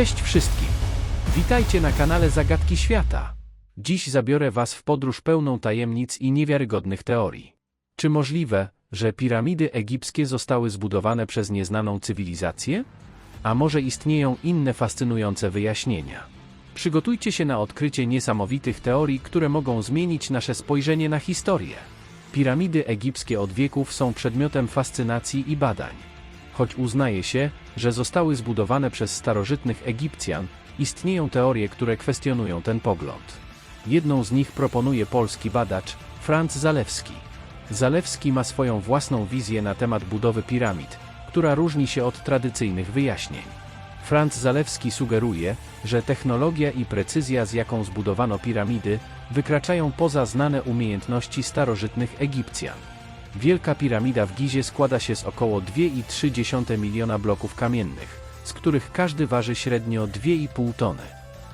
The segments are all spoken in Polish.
Cześć wszystkim! Witajcie na kanale Zagadki Świata. Dziś zabiorę Was w podróż pełną tajemnic i niewiarygodnych teorii. Czy możliwe, że piramidy egipskie zostały zbudowane przez nieznaną cywilizację? A może istnieją inne fascynujące wyjaśnienia? Przygotujcie się na odkrycie niesamowitych teorii, które mogą zmienić nasze spojrzenie na historię. Piramidy egipskie od wieków są przedmiotem fascynacji i badań. Choć uznaje się, że zostały zbudowane przez starożytnych Egipcjan, istnieją teorie, które kwestionują ten pogląd. Jedną z nich proponuje polski badacz Franz Zalewski. Zalewski ma swoją własną wizję na temat budowy piramid, która różni się od tradycyjnych wyjaśnień. Franz Zalewski sugeruje, że technologia i precyzja, z jaką zbudowano piramidy, wykraczają poza znane umiejętności starożytnych Egipcjan. Wielka piramida w Gizie składa się z około 2,3 miliona bloków kamiennych, z których każdy waży średnio 2,5 tony.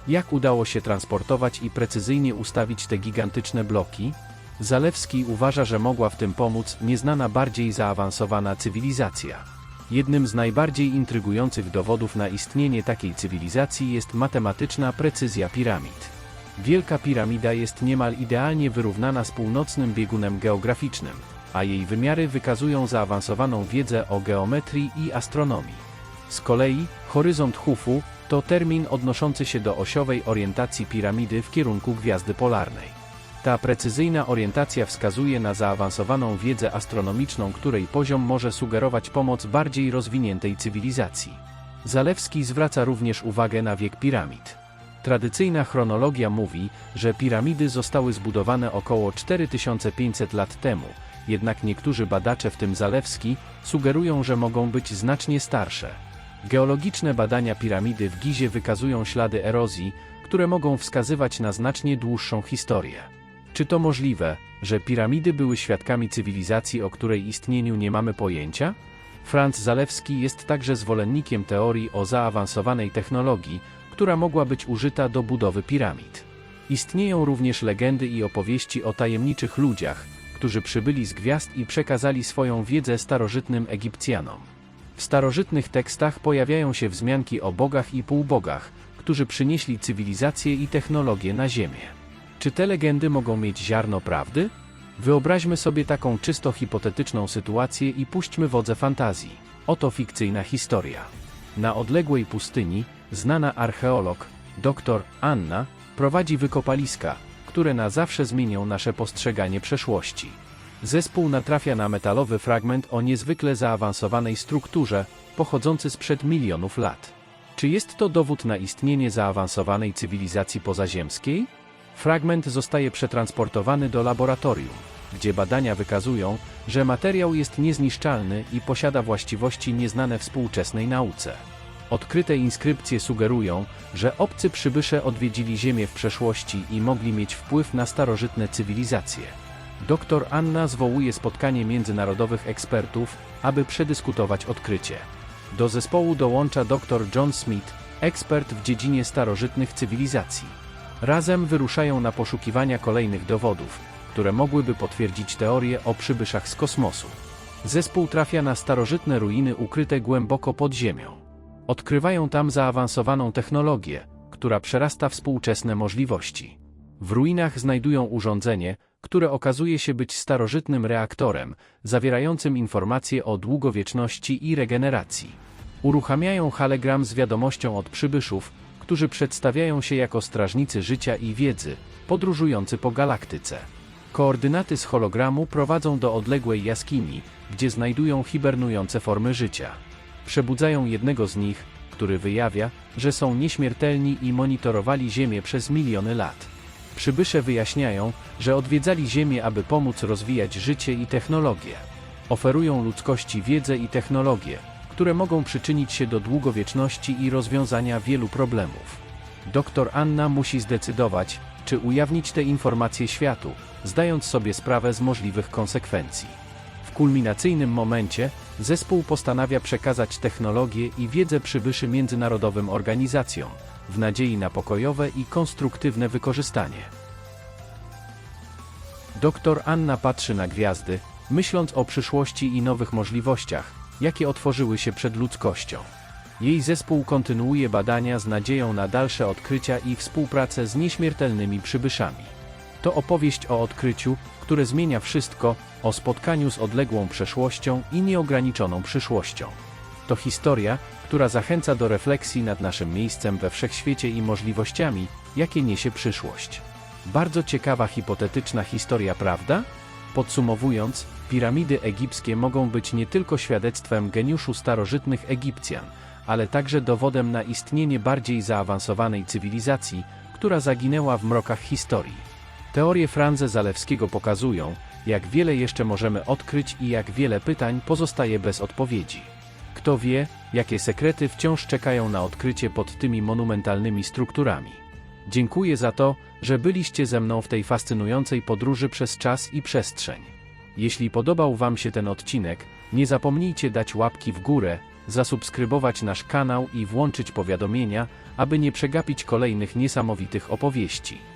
Jak udało się transportować i precyzyjnie ustawić te gigantyczne bloki? Zalewski uważa, że mogła w tym pomóc nieznana bardziej zaawansowana cywilizacja. Jednym z najbardziej intrygujących dowodów na istnienie takiej cywilizacji jest matematyczna precyzja piramid. Wielka piramida jest niemal idealnie wyrównana z północnym biegunem geograficznym, a jej wymiary wykazują zaawansowaną wiedzę o geometrii i astronomii. Z kolei, horyzont Hufu to termin odnoszący się do osiowej orientacji piramidy w kierunku gwiazdy polarnej. Ta precyzyjna orientacja wskazuje na zaawansowaną wiedzę astronomiczną, której poziom może sugerować pomoc bardziej rozwiniętej cywilizacji. Zalewski zwraca również uwagę na wiek piramid. Tradycyjna chronologia mówi, że piramidy zostały zbudowane około 4500 lat temu, jednak niektórzy badacze, w tym Zalewski, sugerują, że mogą być znacznie starsze. Geologiczne badania piramidy w Gizie wykazują ślady erozji, które mogą wskazywać na znacznie dłuższą historię. Czy to możliwe, że piramidy były świadkami cywilizacji, o której istnieniu nie mamy pojęcia? Franz Zalewski jest także zwolennikiem teorii o zaawansowanej technologii, która mogła być użyta do budowy piramid. Istnieją również legendy i opowieści o tajemniczych ludziach, którzy przybyli z gwiazd i przekazali swoją wiedzę starożytnym Egipcjanom. W starożytnych tekstach pojawiają się wzmianki o bogach i półbogach, którzy przynieśli cywilizację i technologię na Ziemię. Czy te legendy mogą mieć ziarno prawdy? Wyobraźmy sobie taką czysto hipotetyczną sytuację i puśćmy wodze fantazji. Oto fikcyjna historia. Na odległej pustyni, znana archeolog, dr Anna, prowadzi wykopaliska, które na zawsze zmienią nasze postrzeganie przeszłości. Zespół natrafia na metalowy fragment o niezwykle zaawansowanej strukturze, pochodzący sprzed milionów lat. Czy jest to dowód na istnienie zaawansowanej cywilizacji pozaziemskiej? Fragment zostaje przetransportowany do laboratorium, gdzie badania wykazują, że materiał jest niezniszczalny i posiada właściwości nieznane współczesnej nauce. Odkryte inskrypcje sugerują, że obcy przybysze odwiedzili Ziemię w przeszłości i mogli mieć wpływ na starożytne cywilizacje. Doktor Anna zwołuje spotkanie międzynarodowych ekspertów, aby przedyskutować odkrycie. Do zespołu dołącza dr John Smith, ekspert w dziedzinie starożytnych cywilizacji. Razem wyruszają na poszukiwania kolejnych dowodów, które mogłyby potwierdzić teorię o przybyszach z kosmosu. Zespół trafia na starożytne ruiny ukryte głęboko pod ziemią. Odkrywają tam zaawansowaną technologię, która przerasta współczesne możliwości. W ruinach znajdują urządzenie, które okazuje się być starożytnym reaktorem, zawierającym informacje o długowieczności i regeneracji. Uruchamiają hologram z wiadomością od przybyszów, którzy przedstawiają się jako strażnicy życia i wiedzy, podróżujący po galaktyce. Koordynaty z hologramu prowadzą do odległej jaskini, gdzie znajdują hibernujące formy życia. Przebudzają jednego z nich, który wyjawia, że są nieśmiertelni i monitorowali Ziemię przez miliony lat. Przybysze wyjaśniają, że odwiedzali Ziemię, aby pomóc rozwijać życie i technologię. Oferują ludzkości wiedzę i technologię, które mogą przyczynić się do długowieczności i rozwiązania wielu problemów. Doktor Anna musi zdecydować, czy ujawnić te informacje światu, zdając sobie sprawę z możliwych konsekwencji. W kulminacyjnym momencie zespół postanawia przekazać technologię i wiedzę przybyszy międzynarodowym organizacjom, w nadziei na pokojowe i konstruktywne wykorzystanie. Doktor Anna patrzy na gwiazdy, myśląc o przyszłości i nowych możliwościach, jakie otworzyły się przed ludzkością. Jej zespół kontynuuje badania z nadzieją na dalsze odkrycia i współpracę z nieśmiertelnymi przybyszami. To opowieść o odkryciu, które zmienia wszystko, o spotkaniu z odległą przeszłością i nieograniczoną przyszłością. To historia, która zachęca do refleksji nad naszym miejscem we wszechświecie i możliwościami, jakie niesie przyszłość. Bardzo ciekawa hipotetyczna historia, prawda? Podsumowując, piramidy egipskie mogą być nie tylko świadectwem geniuszu starożytnych Egipcjan, ale także dowodem na istnienie bardziej zaawansowanej cywilizacji, która zaginęła w mrokach historii. Teorie Franze Zalewskiego pokazują, jak wiele jeszcze możemy odkryć i jak wiele pytań pozostaje bez odpowiedzi. Kto wie, jakie sekrety wciąż czekają na odkrycie pod tymi monumentalnymi strukturami. Dziękuję za to, że byliście ze mną w tej fascynującej podróży przez czas i przestrzeń. Jeśli podobał Wam się ten odcinek, nie zapomnijcie dać łapki w górę, zasubskrybować nasz kanał i włączyć powiadomienia, aby nie przegapić kolejnych niesamowitych opowieści.